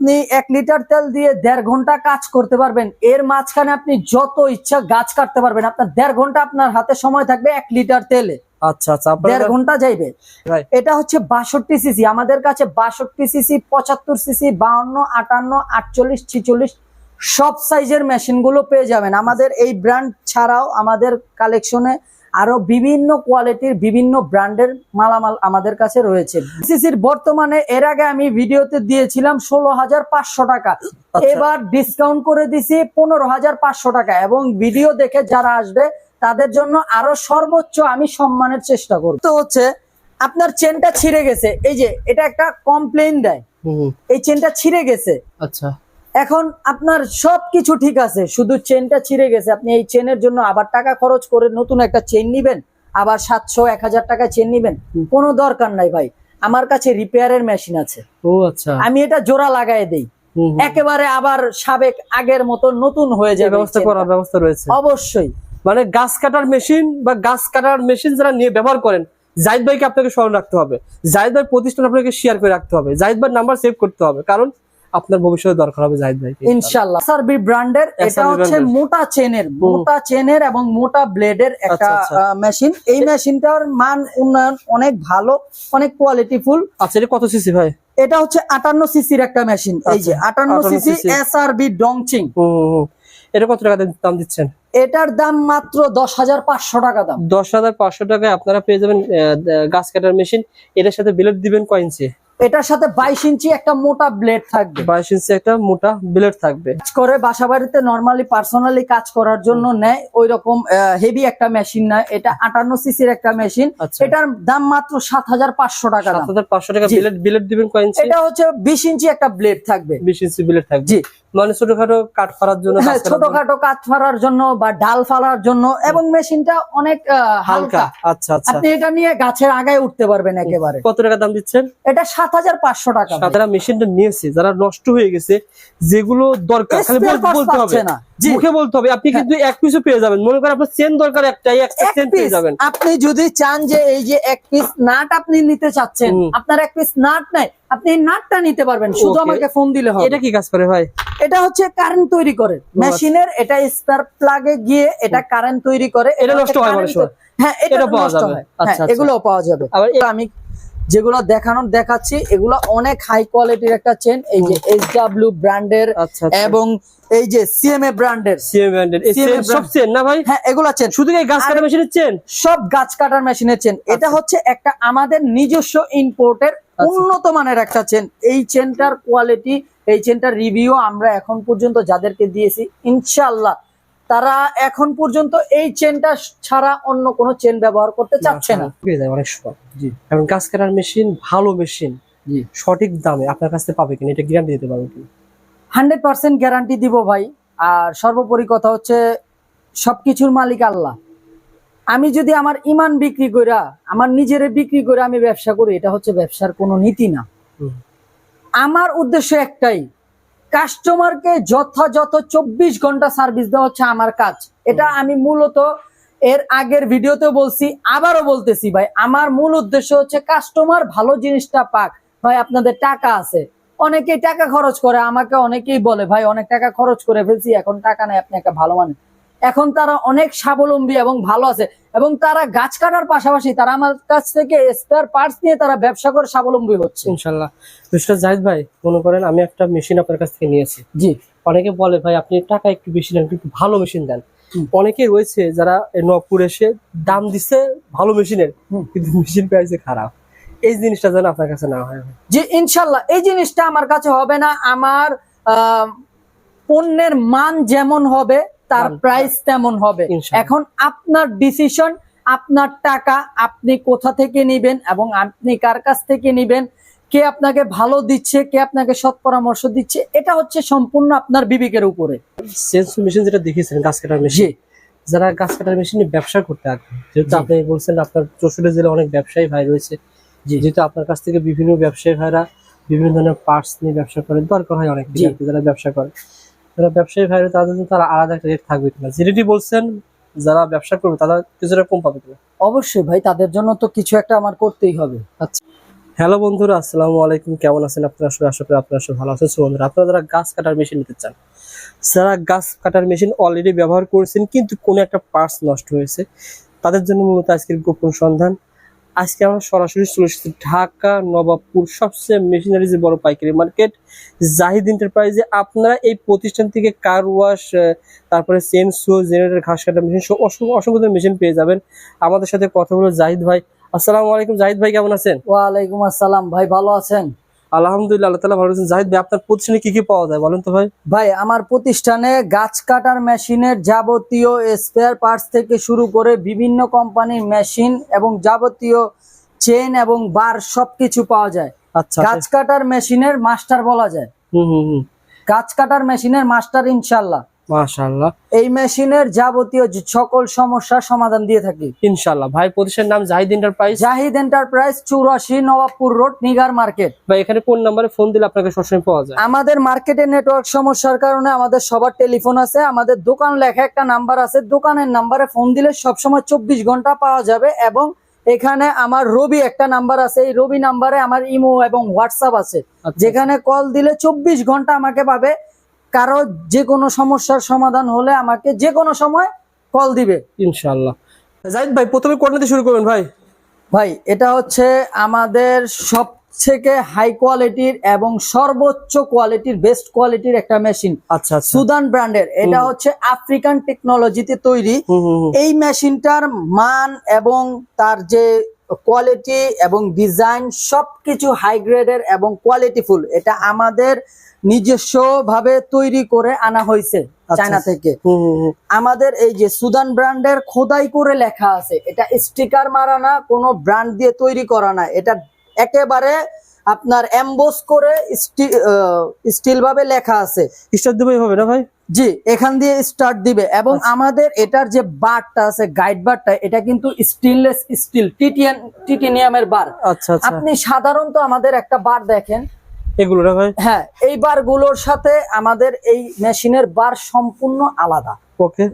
আপনি এক লিটার তেল দিয়ে দেড় ঘণ্টা কাজ করতে পারবেন। এর মাঝখানে আপনি যত ইচ্ছা গাছ কাটতে পারবেন। আপনার দেড় ঘণ্টা আপনার হাতে সময় থাকবে এক লিটার তেলে। আচ্ছা আচ্ছা দেড় ঘণ্টা যাইবে. এটা হচ্ছে বাষট্টি সিসি। আমাদের কাছে বাষট্টি সিসি পঁচাত্তর সিসি বাউন্ন আটান্ন আটচল্লিশ ছিচল্লিশ সব সাইজের মেশিনগুলো পেয়ে যাবেন। আমাদের এই ব্র্যান্ড ছাড়াও আমাদের কালেকশনে আরও বিভিন্ন কোয়ালিটির বিভিন্ন ব্র্যান্ডের মালামাল আমাদের কাছে রয়েছে। সিসির বর্তমানে এর আগে আমি ভিডিওতে দিয়েছিলাম ষোলো হাজার পাঁচশো টাকা। এবার ডিসকাউন্ট করে দিছি পনেরো হাজার পাঁচশো টাকা এবং ভিডিও দেখে যারা আসবে তাদের জন্য আরও সর্বোচ্চ আমি সম্মানের চেষ্টা করব। তো হচ্ছে আপনার চেনটা ছিঁড়ে গেছে। এই যে এটা একটা কমপ্লেন দেয়। এই চেনটা ছিঁড়ে গেছে। আচ্ছা। এখন আপনার সবকিছু ঠিক আছে শুধু চেনটা ছিঁড়ে গেছে। আপনি এই চেনের জন্য আবার টাকা খরচ করে নতুন একটা চেন নিবেন আবার সাতশো এক হাজার টাকা চেন নিবেন কোনো দরকার নাই ভাই। আমার কাছে রিপেয়ারের মেশিন আছে। ও আচ্ছা। আমি এটা জোড়া লাগাই দেই। একেবারে আবার সাবেক আগের মতো নতুন হয়ে যাবে ব্যবস্থা করার ব্যবস্থা রয়েছে। অবশ্যই। মানে গাছ কাটার মেশিন বা গাছ কাটার মেশিন যারা নিয়ে ব্যবহার করেন জাহিদ ভাইকে আপনাকে স্মরণ রাখতে হবে। জাহিদ ভাই প্রতিষ্ঠান আপনাকে শেয়ার করে রাখতে হবে। জাহিদ ভাই নাম্বার সেভ করতে হবে। কারণ আপনার ভবিষ্যতে দরকার হবে জাহিদ ভাইকে ইনশাল্লাহ সার্বি ব্র্যান্ডের এটা হচ্ছে। মোটা চেনের মোটা চেনের এবং মোটা ব্লেডের একটা আচ্ছা, আচ্ছা। মেশিন এই মেশিনটার মান উন্নয়ন অনেক ভালো অনেক কোয়ালিটিফুল আচ্ছা এটা কত সিসি ভাই? এটা হচ্ছে আটান্ন সিসির একটা মেশিন এই যে আচ্ছা, আটান্ন 58 সিসি এস আর বি ডংচিং। এটা কত টাকা দাম দিচ্ছেন? এটার দাম মাত্র দশ হাজার পাঁচশো টাকা দাম। দশ হাজার পাঁচশো টাকায় আপনারা পেয়ে যাবেন গাছ কাটার মেশিন এটার সাথে বিলেট দিবেন কয় ইঞ্চি এটার সাথে বাইশ ইঞ্চি একটা মোটা ব্লেড থাকবে। বাইশ ইঞ্চি একটা মোটা ব্লেড থাকবে। কাজ করে বাসা বাড়িতে নর্মালি পার্সোনালি কাজ করার জন্য নেয় ওই রকম হেভি একটা মেশিন না এটা আটান্ন সিসির একটা মেশিন আচ্ছা। এটার দাম মাত্র সাত হাজার পাঁচশো টাকা সাত হাজার পাঁচশো টাকা দিবেন এটা হচ্ছে বিশ ইঞ্চি একটা ব্লেড থাকবে। বিশ ইঞ্চি ব্লেড থাকবে। জি। মানে ছোটখাটো কাঠ ফাড়ার জন্য হ্যাঁ। ছোটখাটো কাঠ ফাড়ার জন্য বা ডাল ফালার জন্য এবং মেশিনটা অনেক হালকা। আচ্ছা আচ্ছা। আপনি এটা নিয়ে গাছের আগায় উঠতে পারবেন একেবারে। কত টাকা দাম দিচ্ছেন? এটা সাত হাজার পাঁচশো টাকা। যারা মেশিনটা নিয়েছে যারা নষ্ট হয়ে গেছে যেগুলো দরকার খালি বলতে হবে। না। হ্যাঁ। মুখে বলতে হবে আপনি কিন্তু এক পিসও পেয়ে যাবেন। মনে করেন আপনার চেন দরকার একটাই একটা চেন পেয়ে যাবেন। আপনি যদি চান যে এই যে এক পিস নাট আপনি নিতে চাচ্ছেন আপনার এক পিস নাট নাই আপনি এই নাটটা নিতে পারবেন। শুধু আমাকে ফোন দিলে হবে। এটা কি কাজ করে ভাই? এটা হচ্ছে কারেন্ট তৈরি করে। মেশিনের এটা স্পার প্লাগে গিয়ে এটা কারেন্ট তৈরি করে। এটা নষ্ট হয়। হ্যাঁ এটা পাওয়া যাবে। আচ্ছা, হ্যাঁ আচ্ছা। এগুলো পাওয়া যাবে। আবার আমি যেগুলো দেখানোর দেখাচ্ছি এগুলো অনেক হাই কোয়ালিটির একটা চেন এই যে এস ডাব্লিউ ব্র্যান্ডের আচ্ছা আচ্ছা। এবং এই যে সিএমএ ব্র্যান্ডের সিএম ব্র্যান্ডের সব চেন না ভাই? হ্যাঁ এগুলা চেন শুধু এই গাছ কাটা আর- মেশিনের চেন সব গাছ কাটার মেশিনের চেন এটা আচ্ছা। হচ্ছে একটা আমাদের নিজস্ব ইম্পোর্টের উন্নত মানের একটা চেন এই চেনটার কোয়ালিটি এই চেনটার রিভিউ আমরা এখন পর্যন্ত যাদেরকে দিয়েছি ইনশাআল্লাহ তারা এখন পর্যন্ত এই চেনটা ছাড়া অন্য কোনো চেন ব্যবহার করতে চাচ্ছে না। অনেক সময় কারণ কাটার মেশিন ভালো মেশিন জি। সঠিক দামে আপনার কাছে পাবে কিনা এটা গ্যারান্টি দিতে পারবেন কিনা? হান্ড্রেড পার্সেন্ট গ্যারান্টি দিব ভাই। আর সর্বোপরি কথা হচ্ছে সবকিছুর মালিক আল্লাহ। আমি যদি আমার ইমান বিক্রি কইরা আমার নিজেরে বিক্রি করে আমি ব্যবসা করি এটা হচ্ছে ব্যবসার কোনো নীতি না। আমার উদ্দেশ্য একটাই কাস্টমারকে যথাযথ চব্বিশ ঘণ্টা সার্ভিস দেওয়া হচ্ছে আমার কাজ। এটা আমি মূলত এর আগের ভিডিওতে বলছি আবারও বলতেছি ভাই আমার মূল উদ্দেশ্য হচ্ছে কাস্টমার ভালো জিনিসটা পাক। ভাই আপনাদের টাকা আছে। অনেকেই টাকা খরচ করে আমাকে অনেকেই বলে ভাই অনেক টাকা খরচ করে ফেলছি এখন টাকা নাই আপনি একটা ভালো মানে এখন তারা অনেক স্বাবলম্বী এবং ভালো আছে। এবং তারা গাছ কাটার পাশাপাশি তারা আমার কাছ থেকে স্পেয়ার পার্টস নিয়ে তারা ব্যবসা করে স্বাবলম্বী হচ্ছে। ইনশাল্লাহ। মিস্টার জাহিদ ভাই মনে করেন আমি একটা মেশিন আপনার কাছ থেকে নিয়েছি। জি। অনেকে বলে ভাই আপনি টাকা একটু বেশি নেন একটু ভালো মেশিন দেন। অনেকে রয়েছে যারা নবপুর এসে দাম দিচ্ছে ভালো মেশিনের। কিন্তু মেশিন প্রাইসে খারাপ। এই জিনিসটা যেন আপনার কাছে না হয়। যে ইনশাল্লাহ। এই জিনিসটা আমার কাছে হবে না। আমার আহ, পণ্যের মান যেমন হবে তার প্রাইস তেমন হবে। এখন আপনার ডিসিশন আপনার টাকা আপনি কোথা থেকে নিবেন এবং আপনি কার কাছ থেকে নিবেন কে আপনাকে ভালো দিচ্ছে কে আপনাকে সৎ পরামর্শ দিচ্ছে এটা হচ্ছে সম্পূর্ণ আপনার বিবেকের উপরে। মেশিন যেটা দেখিয়েছেন গাছ কাটার মেশিন যারা গাছ কাটার মেশিনে ব্যবসা করতে আগ্রহী যেহেতু আপনি বলছেন আপনার চৌষট্টি জেলা অনেক ব্যবসায়ী ভাই রয়েছে। যেহেতু আপনার কাছ থেকে বিভিন্ন ব্যবসায়ী ভাইরা বিভিন্ন ধরনের পার্টস নিয়ে ব্যবসা করে দরকার হয় অনেক যারা ব্যবসা করে। যারা ব্যবসায়ী ভাইরা তাদের জন্য তারা আলাদা একটা রেট থাকবে কিনা? যেটি বলছেন যারা ব্যবসা করবে তারা কিছুটা কম পাবে কিনা? অবশ্যই ভাই তাদের জন্য তো কিছু একটা আমার করতেই হবে। আচ্ছা। হ্যালো বন্ধুরা আসসালামু আলাইকুম। কেমন আছেন আপনারা সবাই? আশা করি আপনারা সবাই ভালো আছেন। বন্ধুরা আপনারা যারা গাছ কাটার মেশিন নিতে চান যারা গাছ কাটার মেশিন অলরেডি ব্যবহার করেছেন কিন্তু কোনো একটা পার্টস নষ্ট হয়েছে তাদের জন্য মূলত আজকের গোপন সন্ধান। আজকে আমরা সরাসরি চলে এসেছি ঢাকা, নবাবপুর, সবচেয়ে মেশিনারি যে বড় পাইকারি মার্কেট জাহিদ এন্টারপ্রাইজে আপনারা এই প্রতিষ্ঠান থেকে কার ওয়াশ তারপরে চেন সো জেনারেটর ঘাস কাটা মেশিন সব অসংখ্য মেশিন পেয়ে যাবেন। আমাদের সাথে কথা বলে জাহিদ ভাই। আসসালামু আলাইকুম জাহিদ ভাই, কেমন আছেন? ওয়ালাইকুম আসসালাম ভাই, ভালো আছেন? আলহামদুলিল্লাহ আল্লাহ তালা ভালো আছেন। জাহিদ ভাই আপনার প্রতিষ্ঠানে কি কি পাওয়া যায় বলেন তো ভাই? ভাই আমার প্রতিষ্ঠানে গাছ কাটার মেশিনের যাবতীয় স্পেয়ার পার্টস থেকে শুরু করে বিভিন্ন কোম্পানির মেশিন এবং যাবতীয় চেন এবং বার সবকিছু পাওয়া যায়। আচ্ছা গাছ কাটার মেশিনের মাস্টার বলা যায়। হুম হুম হুম। গাছ কাটার মেশিনের মাস্টার ইনশাল্লাহ মাশাআল্লাহ। এই মেশিনের যাবতীয় যে সকল সমস্যার সমাধান দিয়ে থাকি। ইনশাআল্লাহ। ভাই প্রতিষ্ঠানের নাম জাহিদ এন্টারপ্রাইজ জাহিদ এন্টারপ্রাইজ চুরাশি নবাবপুর রোড নিগার মার্কেট। ভাই এখানে কোন নাম্বারে ফোন দিলে আপনাকে সবসময় পাওয়া যায়। আমাদের মার্কেটে নেটওয়ার্ক সমস্যার কারণে আমাদের সবার টেলিফোন আছে আমাদের দোকান লেখা একটা নাম্বার আছে দোকানের নাম্বারে ফোন দিলে সবসময় চব্বিশ ঘণ্টা পাওয়া যাবে এবং এখানে আমার রবি একটা নাম্বার আছে এই রবি নাম্বারে আমার ইমো এবং হোয়াটসঅ্যাপ আছে। আচ্ছা, যেখানে কল দিলে চব্বিশ ঘণ্টা আমাকে পাবে কারও যে কোনো সমস্যার সমাধান হলে আমাকে যে কোনো সময় কল দিবে। ইনশাল্লাহ জাহিদ ভাই প্রথমে দিয়ে শুরু করবেন ভাই। ভাই এটা হচ্ছে আমাদের সব থেকে হাই কোয়ালিটির এবং সর্বোচ্চ কোয়ালিটির বেস্ট কোয়ালিটির একটা মেশিন আচ্ছা আচ্ছা। সুদান ব্র্যান্ডের। এটা হচ্ছে আফ্রিকান টেকনোলজিতে তৈরি। এই মেশিনটার মান এবং তার যে কোয়ালিটি এবং ডিজাইন সবকিছু হাই গ্রেডের এবং কোয়ালিটিফুল এটা আমাদের নিজস্ব ভাবে তৈরি করে আনা হয়েছে আচ্ছা। চায়না থেকে। আমাদের এই যে সুদান ব্র্যান্ডের খোদাই করে লেখা আছে এটা স্টিকার মারা না কোনো ব্র্যান্ড দিয়ে তৈরি করা না। এটা একেবারে আপনার এমবোস করে স্টিল ভাবে লেখা আছে। স্টার দেবে হবে না ভাই? জি এখান দিয়ে স্টার্ট দিবে। এবং আচ্ছা। আমাদের এটার যে বারটা আছে গাইড বারটা এটা কিন্তু স্টেনলেস স্টিল টিটিএন টিটেনিয়ামের বার। আচ্ছা আচ্ছা। আপনি সাধারণত আমাদের একটা বার দেখেন। এগুলো ভাই? হ্যাঁ এই বারগুলোর সাথে আমাদের এই মেশিনের বার সম্পূর্ণ আলাদা। ওকে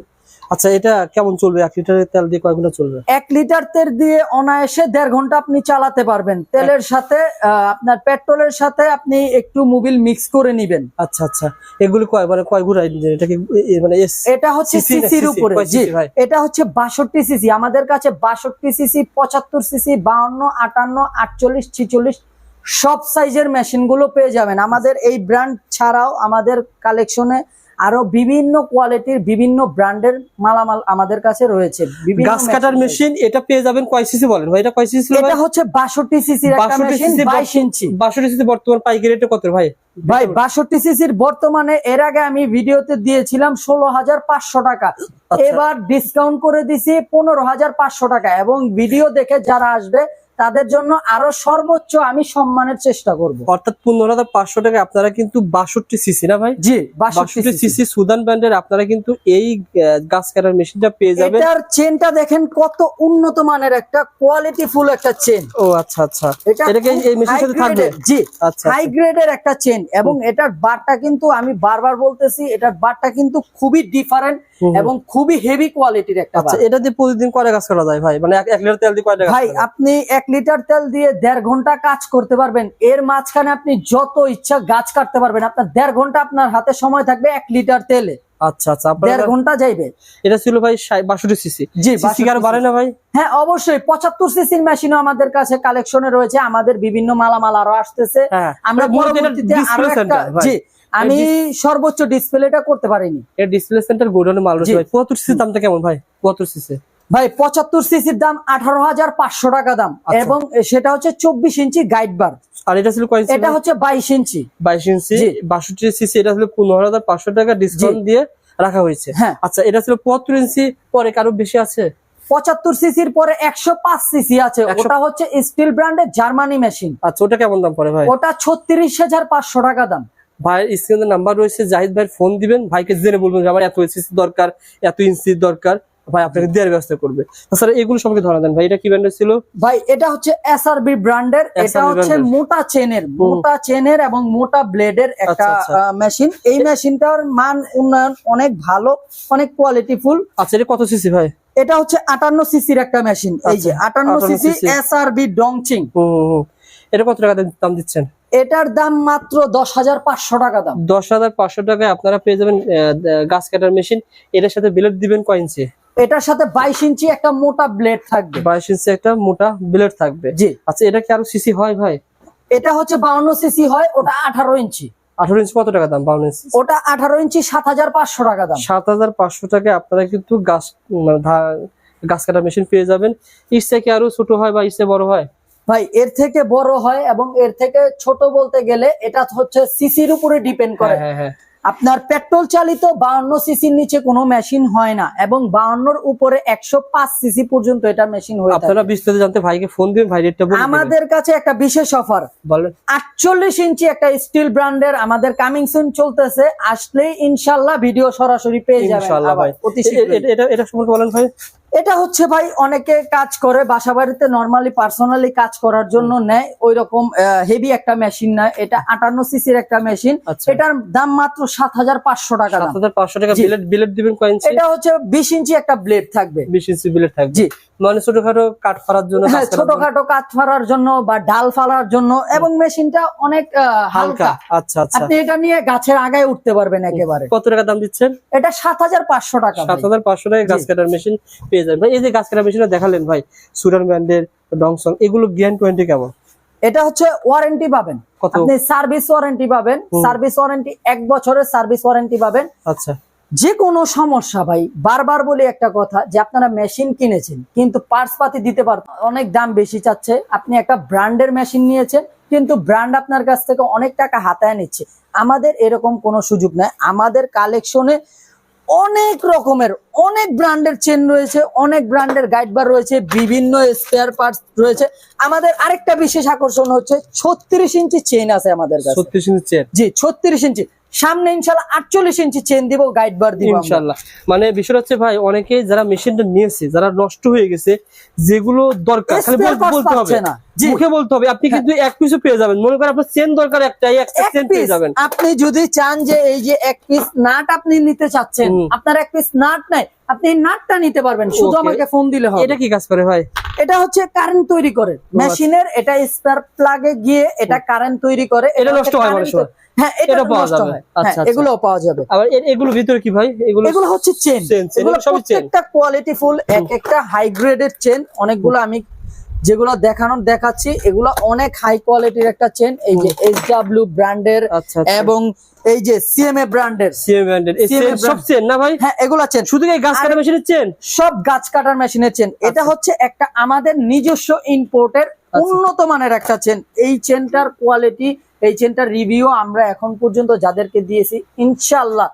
আচ্ছা এটা কেমন চলবে? এক লিটারের তেল দিয়ে কয় ঘণ্টা চলবে? এক লিটার তেল দিয়ে অনায়াসে দেড় ঘণ্টা আপনি চালাতে পারবেন। তেলের সাথে আপনার পেট্রোলের সাথে আপনি একটু মোবিল মিক্স করে নিবেন। আচ্ছা আচ্ছা। এগুলো কয় মানে কয় ঘুরাই দিলেন এটা কি মানে এটা হচ্ছে সিসির? উপরে জি। এটা হচ্ছে বাষট্টি সিসি। আমাদের কাছে বাষট্টি সিসি পঁচাত্তর সিসি বাউন্ন আটান্ন আটচল্লিশ ছিচল্লিশ সব সাইজের মেশিনগুলো পেয়ে যাবেন। আমাদের এই ব্র্যান্ড ছাড়াও আমাদের কালেকশনে আরও বিভিন্ন কোয়ালিটির বিভিন্ন ব্র্যান্ডের মালামাল আমাদের কাছে রয়েছে। গাছ কাটার মেশিন এটা পেয়ে যাবেন কয় সিসি বলেন ভাই? এটা কয় সিসি এটা হচ্ছে বাষট্টি সিসির একটা মেশিন cc বাইশ ইঞ্চি। বাষট্টি সিসি বর্তমান পাইকারি রেটে কত ভাই? ভাই বাষট্টি সিসির বর্তমানে এর আগে আমি ভিডিওতে দিয়েছিলাম ষোলো হাজার পাঁচশো টাকা। আচ্ছা। এবার ডিসকাউন্ট করে দিছি হাজার পাঁচশো টাকা। এবং ভিডিও দেখে যারা আসবে তাদের জন্য আরও সর্বোচ্চ আমি সম্মানের চেষ্টা করব। অর্থাৎ পনেরো হাজার পাঁচশো টাকা আপনারা কিন্তু বাষট্টি সিসি না ভাই? জি বাষট্টি সিসি। সুদান ব্র্যান্ডের আপনারা কিন্তু এই গাছ কাটার মেশিনটা পেয়ে যাবেন। এটার চেনটা দেখেন কত উন্নত মানের একটা কোয়ালিটি ফুল একটা চেন। ও আচ্ছা আচ্ছা। এটা কি এই মেশিনের সাথে থাকবে? জি আচ্ছা হাই গ্রেডের একটা চেন এবং এটার বারটা কিন্তু আমি বারবার বলতেছি এটার বারটা কিন্তু খুবই ডিফারেন্ট। এবং খুবই হেভি কোয়ালিটির একটা আচ্ছা এটা দিয়ে প্রতিদিন কয়টা গাছ কাটা যায় ভাই? মানে এক- লিটার তেল দিয়ে কয়টা ভাই আপনি এক লিটার তেল দিয়ে দেড় ঘণ্টা কাজ করতে পারবেন। এর মাঝখানে আপনি যত ইচ্ছা গাছ কাটতে পারবেন। আপনার দেড় ঘণ্টা আপনার হাতে সময় থাকবে এক লিটার তেলে। আচ্ছা আচ্ছা দেড় ঘণ্টা যাইবে। এটা ছিল ভাই বাষট্টি সিসি। জি আর বাড়ে না ভাই? হ্যাঁ অবশ্যই। পঁচাত্তর সিসির মেশিনও আমাদের কাছে কালেকশনে রয়েছে। আমাদের বিভিন্ন মালামাল আরও আসতেছে। হ্যাঁ আমরা পরবর্তীতে আরও একটা জি আমি সর্বোচ্চ ডিসপ্লেটা করতে পারিনি। এর ডিসপ্লে সেন্টার গোডাউনে মাল রয়েছে ভাই। দামটা কেমন ভাই? পঁয়াত্তর সিসি। ভাই পঁচাত্তর সিসির দাম আঠারো হাজার পাঁচশো টাকা দাম আচ্ছা। এবং সেটা হচ্ছে চব্বিশ ইঞ্চি গাইড বার আর এটা ছিল এটা হচ্ছে বাইশ ইঞ্চি। বাইশ ইঞ্চি। বাষট্টি সিসি এটা ছিল পনেরো হাজার পাঁচশো টাকা ডিসকাউন্ট দিয়ে রাখা হয়েছে। হ্যাঁ। আচ্ছা এটা ছিল পঁয়াত্তর ইঞ্চি পরে কারও বেশি আছে? পঁচাত্তর সিসির পরে একশো পাঁচ সিসি আছে। ওটা হচ্ছে স্টিল ব্র্যান্ডের জার্মানি মেশিন আচ্ছা ওটা কেমন দাম পরে ভাই? ওটা ছত্রিশ হাজার পাঁচশো টাকা দাম। ভাইয়ের স্ক্রিনের নাম্বার রয়েছে জাহিদ ভাই ফোন দিবেন। ভাইকে জেনে বলবেন আমার এত সিসি দরকার এত ইঞ্চি দরকার। ভাই আপনাকে দেওয়ার ব্যবস্থা করবে। তাছাড়া এগুলো সম্পর্কে ধরা দেন। ভাই এটা কি ব্র্যান্ডের ছিল? ভাই এটা হচ্ছে এসআরবি ব্র্যান্ডের এটা হচ্ছে। মোটা চেনের মোটা চেনের এবং মোটা ব্লেডের একটা আচ্ছা, আচ্ছা। মেশিন এই মেশিনটার মান উন্নয়ন অনেক ভালো অনেক কোয়ালিটিফুল আচ্ছা এটা কত সিসি ভাই? এটা হচ্ছে আটান্ন সিসির একটা মেশিন এই যে আচ্ছা, আটান্ন 58 সিসি এসআরবি ডংচিং। এটা কত টাকা দাম- দিচ্ছেন? এটার দাম মাত্র দশ হাজার পাঁচশো টাকা দাম। দশ হাজার পাঁচশো টাকায় আপনারা পেয়ে যাবেন গাছ কাটার মেশিন এটার সাথে বিলেট দিবেন কয় ইঞ্চি এটার সাথে বাইশ ইঞ্চি একটা মোটা ব্লেড থাকবে। বাইশ ইঞ্চি একটা মোটা ব্লেড থাকবে। জি। আচ্ছা এটা কি আরও সিসি হয় ভাই? এটা হচ্ছে বাউন্ন সিসি হয় ওটা আঠারো ইঞ্চি। আঠারো ইঞ্চি কত টাকা দাম বাউন্ন ইঞ্চি? ওটা আঠারো ইঞ্চি সাত হাজার পাঁচশো টাকা দাম। সাত হাজার পাঁচশো আপনারা কিন্তু গাছ মানে গাছ কাটার মেশিন পেয়ে যাবেন। ইচ্ছে কি আরও ছোট হয় বা ইচ্ছে বড় হয়? ভাই এর থেকে বড় হয় এবং এর থেকে ছোট বলতে গেলে এটা হচ্ছে সিসির উপরে ডিপেন্ড করে। হ্যাঁ হ্যাঁ হ্যাঁ। আপনার পেট্রোল চালিত বাউন্ন সিসির নিচে কোনো মেশিন হয় না এবং বাউন্নর উপরে একশো পাঁচ সিসি পর্যন্ত এটা মেশিন হয়ে আপনারা বিস্তারিত জানতে ভাইকে ফোন দিবেন ভাই রেটটা আমাদের কাছে একটা বিশেষ অফার বলেন। আটচল্লিশ ইঞ্চি একটা স্টিল ব্র্যান্ডের আমাদের কামিং সুন চলতেছে। আসলেই ইনশাল্লাহ ভিডিও সরাসরি পেয়ে যাবেন ইনশাআল্লাহ ভাই। এটা এটা সম্পর্কে বলেন ভাই। এটা হচ্ছে ভাই অনেকে কাজ করে বাসা বাড়িতে নর্মালি পার্সোনালি কাজ করার জন্য নেয়। ওই রকম হেভি একটা মেশিন না এটা আটান্ন সিসির একটা মেশিন আচ্ছা। এটার দাম মাত্র সাত হাজার পাঁচশো টাকা সাত হাজার পাঁচশো টাকা দিবেন এটা হচ্ছে বিশ ইঞ্চি একটা ব্লেড থাকবে। বিশ ইঞ্চি ব্লেড থাকবে। জি। মানে ছোটখাটো কাঠ ফাড়ার জন্য হ্যাঁ। ছোটখাটো কাঠ ফাড়ার জন্য বা ডাল ফালার জন্য এবং মেশিনটা অনেক হালকা। আচ্ছা আচ্ছা। আপনি এটা নিয়ে গাছের আগায় উঠতে পারবেন একেবারে। কত টাকা দাম দিচ্ছেন? এটা সাত হাজার পাঁচশো টাকা সাত। হাজার পাঁচশো টাকা গাছ কাটার মেশিন পেয়ে যাবেন। ভাই এই যে গাছ কাটার মেশিনটা দেখালেন ভাই সুরান ব্র্যান্ডের ডংসং এগুলো গ্যারান্টি টোয়েন্টি কেমন? এটা হচ্ছে ওয়ারেন্টি পাবেন। আপনি সার্ভিস ওয়ারেন্টি পাবেন। সার্ভিস ওয়ারেন্টি এক বছরের সার্ভিস ওয়ারেন্টি পাবেন। আচ্ছা। যে কোনো সমস্যা ভাই বারবার বলি একটা কথা যে আপনারা মেশিন কিনেছেন কিন্তু পার্টস পাতি দিতে পার অনেক দাম বেশি চাচ্ছে। আপনি একটা ব্র্যান্ডের মেশিন নিয়েছেন কিন্তু ব্র্যান্ড আপনার কাছ থেকে অনেক টাকা হাতায় নিচ্ছে। আমাদের এরকম কোনো সুযোগ নাই। আমাদের কালেকশনে অনেক রকমের অনেক ব্র্যান্ডের চেন রয়েছে অনেক ব্র্যান্ডের গাইড বার রয়েছে বিভিন্ন স্পেয়ার পার্টস রয়েছে। আমাদের আরেকটা বিশেষ আকর্ষণ হচ্ছে ছত্রিশ ইঞ্চি চেন আছে আমাদের কাছে। ছত্রিশ ইঞ্চি চেন জি ছত্রিশ ইঞ্চি সামনে ইনশাল্লাহ আটচল্লিশ ইঞ্চি চেন দিব গাইড বার দিব ইনশাল্লাহ। মানে বিষয় হচ্ছে ভাই অনেকে যারা মেশিনটা নিয়েছে যারা নষ্ট হয়ে গেছে যেগুলো দরকার খালি বলতে হবে। না। মুখে বলতে হবে আপনি কিন্তু এক পিসও পেয়ে যাবেন। মনে করেন আপনার চেন দরকার একটাই একটা চেন পেয়ে যাবেন। আপনি যদি চান যে এই যে এক পিস নাট আপনি নিতে চাচ্ছেন আপনার এক পিস নাট নাই আপনি নাটটা নিতে পারবেন শুধু আমাকে ফোন দিলে হবে। এটা কি কাজ করে ভাই? এটা হচ্ছে কারেন্ট তৈরি করে। মেশিনের এটা স্পার প্লাগে গিয়ে এটা কারেন্ট তৈরি করে। এটা নষ্ট হয় হ্যাঁ এটা পাওয়া নষ্ট যাবে। হয়। আচ্ছা, হ্যাঁ আচ্ছা। এগুলোও পাওয়া যাবে। আবার এগুলো ভিতরে কি ভাই? এগুলো এগুলো হচ্ছে চেন এগুলো সবই চেন। প্রত্যেকটা কোয়ালিটি ফুল এক একটা হাই গ্রেডের চেন অনেকগুলো আমি যেগুলো দেখানোর দেখাচ্ছি এগুলো অনেক হাই কোয়ালিটির একটা চেন এই যে এইচ ডাব্লিউ ব্র্যান্ডের আচ্ছা আচ্ছা। এবং এই যে সিএমএ ব্র্যান্ডের সিএম ব্র্যান্ডের সব চেন না ভাই? হ্যাঁ এগুলা চেন শুধু এই গাছ কাটা মেশিনের চেন সব গাছ কাটার মেশিনের চেন এটা আচ্ছা। হচ্ছে একটা আমাদের নিজস্ব ইম্পোর্টের উন্নত মানের একটা চেন এই চেনটার কোয়ালিটি এই চেনটার রিভিউ আমরা এখন পর্যন্ত যাদেরকে দিয়েছি ইনশাল্লাহ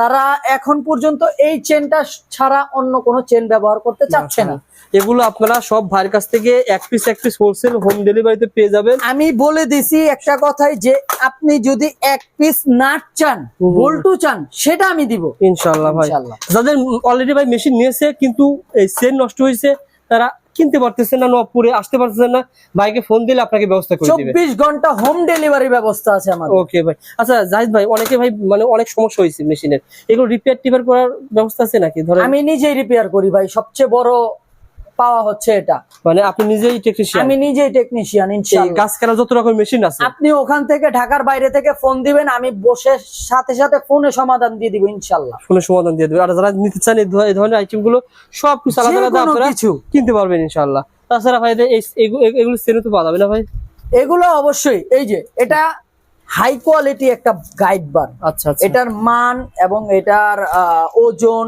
তারা এখন পর্যন্ত এই চেনটা ছাড়া অন্য কোনো চেন ব্যবহার করতে চাচ্ছে না। এগুলো আপনারা সব ভাইয়ের কাছ থেকে এক পিস এক পিস হোলসেল হোম ডেলিভারিতে পেয়ে যাবেন। আমি বলে দিছি একটা কথাই যে আপনি যদি এক পিস নাট চান। বল্টু চান সেটা আমি দিব। ইনশাল্লাহ ভাই। যাদের অলরেডি ভাই মেশিন নিয়েছে কিন্তু এই চেন নষ্ট হয়েছে তারা কিনতে পারতেছে না নবপুরে আসতে পারতেছে না। ভাইকে ফোন দিলে আপনাকে ব্যবস্থা করে দিবে। চব্বিশ ঘণ্টা হোম ডেলিভারি ব্যবস্থা আছে আমাদের। ওকে ভাই। আচ্ছা জাহিদ ভাই অনেকে ভাই মানে অনেক সমস্যা হয়েছে মেশিনের এগুলো রিপেয়ার টিপার করার ব্যবস্থা আছে নাকি? ধরো আমি নিজেই রিপেয়ার করি ভাই সবচেয়ে বড় পাওয়া হচ্ছে এটা। মানে আপনি নিজেই টেকনিশিয়ান আমি নিজেই টেকনিশিয়ান ইনশাআল্লাহ গাছ কাটার যত রকম মেশিন আছে। আপনি ওখান থেকে ঢাকার বাইরে থেকে ফোন দিবেন আমি বসে সাথে সাথে ফোনে সমাধান দিয়ে দিব ইনশাআল্লাহ ফোনে সমাধান দিয়ে দেবে আর যারা নিতে চান এই ধরনের আইটেমগুলো সব কিছু আলাদা আলাদা আপনারা কিছু। কিনতে পারবেন ইনশাল্লাহ। তাছাড়া ভাই এই এগুলো সেনে তো পাওয়া যাবে না ভাই? এগুলো অবশ্যই এই যে এটা হাই কোয়ালিটি একটা গাইড বার আচ্ছা আচ্ছা। এটার মান এবং এটার ওজন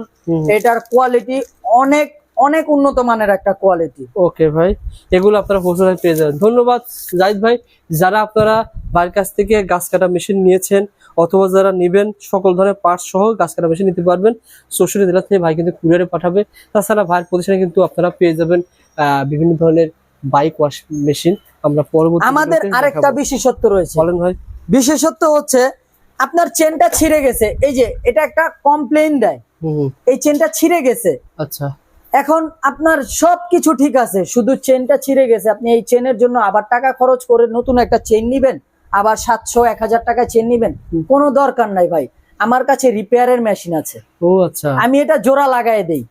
এটার কোয়ালিটি অনেক অনেক উন্নত মানের একটা কোয়ালিটি ওকে ভাই এগুলো আপনারা হোলসেল পেয়ে যাবেন। ধন্যবাদ জাহিদ ভাই। যারা আপনারা ভাইয়ের কাছ থেকে গাছ কাটা মেশিন নিয়েছেন অথবা যারা নেবেন সকল ধরনের পার্টস সহ গাছ কাটা মেশিন নিতে পারবেন। চৌষট্টি জেলা থেকে ভাই কিন্তু কুরিয়ারে পাঠাবে। তাছাড়া ভাইয়ের প্রতিষ্ঠানে কিন্তু আপনারা পেয়ে যাবেন আহ, বিভিন্ন ধরনের বাইক ওয়াশ মেশিন আমরা পরবর্তী আমাদের আরেকটা বিশেষত্ব রয়েছে। বলেন ভাই। বিশেষত্ব হচ্ছে আপনার চেনটা ছিঁড়ে গেছে। এই যে এটা একটা কমপ্লেইন দেয়। এই চেনটা ছিঁড়ে গেছে। আচ্ছা। এখন আপনার সবকিছু ঠিক আছে শুধু চেনটা ছিঁড়ে গেছে। আপনি এই চেনের জন্য আবার টাকা খরচ করে নতুন একটা চেন নিবেন আবার সাতশো এক হাজার টাকা চেন নিবেন কোনো দরকার নাই ভাই। আমার কাছে রিপেয়ারের মেশিন আছে। ও আচ্ছা। আমি এটা জোড়া লাগাই দেই।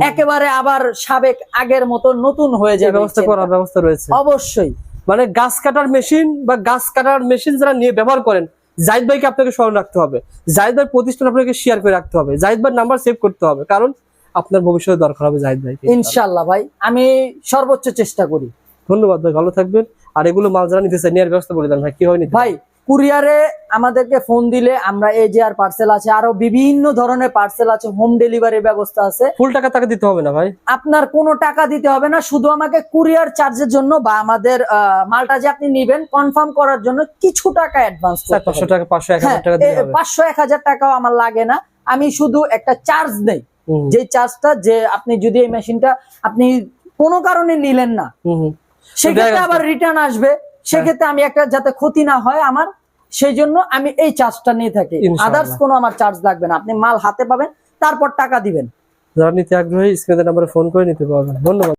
একেবারে আবার সাবেক আগের মতো নতুন হয়ে যাবে ব্যবস্থা করার ব্যবস্থা রয়েছে। অবশ্যই। মানে গাছ কাটার মেশিন বা গাছ কাটার মেশিন যারা নিয়ে ব্যবহার করেন জাহিদ ভাইকে আপনাকে স্মরণ রাখতে হবে। জাহিদ ভাই প্রতিষ্ঠান আপনাকে শেয়ার করে রাখতে হবে। জাহিদ ভাই নাম্বার সেভ করতে হবে। কারণ আপনার ভবিষ্যতে দরকার হবে জাহিদ ভাইকে। ইনশাল্লাহ ভাই আমি সর্বোচ্চ চেষ্টা করি। ধন্যবাদ ভাই ভালো থাকবেন। আর এগুলো মাল যারা নিতে চাই নেওয়ার ব্যবস্থা করে দেন ভাই কি হয় নিতে ভাই কুরিয়ারে আমাদেরকে ফোন দিলে আমরা এই যে আর পার্সেল আছে আরও বিভিন্ন ধরনের পার্সেল আছে হোম ডেলিভারির ব্যবস্থা আছে। ফুল টাকা তাকে দিতে হবে না ভাই? আপনার কোনো টাকা দিতে হবে না শুধু আমাকে কুরিয়ার চার্জের জন্য বা আমাদের মালটা যে আপনি নিবেন কনফার্ম করার জন্য কিছু টাকা অ্যাডভান্স পাঁচশো টাকা পাঁচশো এক হাজার টাকা পাঁচশো এক হাজার টাকাও আমার লাগে না। আমি শুধু একটা চার্জ নেই। যে চার্জটা যে আপনি যদি এই মেশিনটা আপনি কোনো কারণে নিলেন না হুম, হুম। সেক্ষেত্রে আবার রিটার্ন আসবে। সেক্ষেত্রে আমি একটা যাতে ক্ষতি না হয় আমার সেই জন্য আমি এই চার্জটা নিয়ে থাকি। আদার্স কোনো আমার চার্জ লাগবে না। আপনি মাল হাতে পাবেন তারপর টাকা দিবেন। যারা নিতে আগ্রহী স্ক্রিনের নাম্বারে ফোন করে নিতে পারবেন। ধন্যবাদ।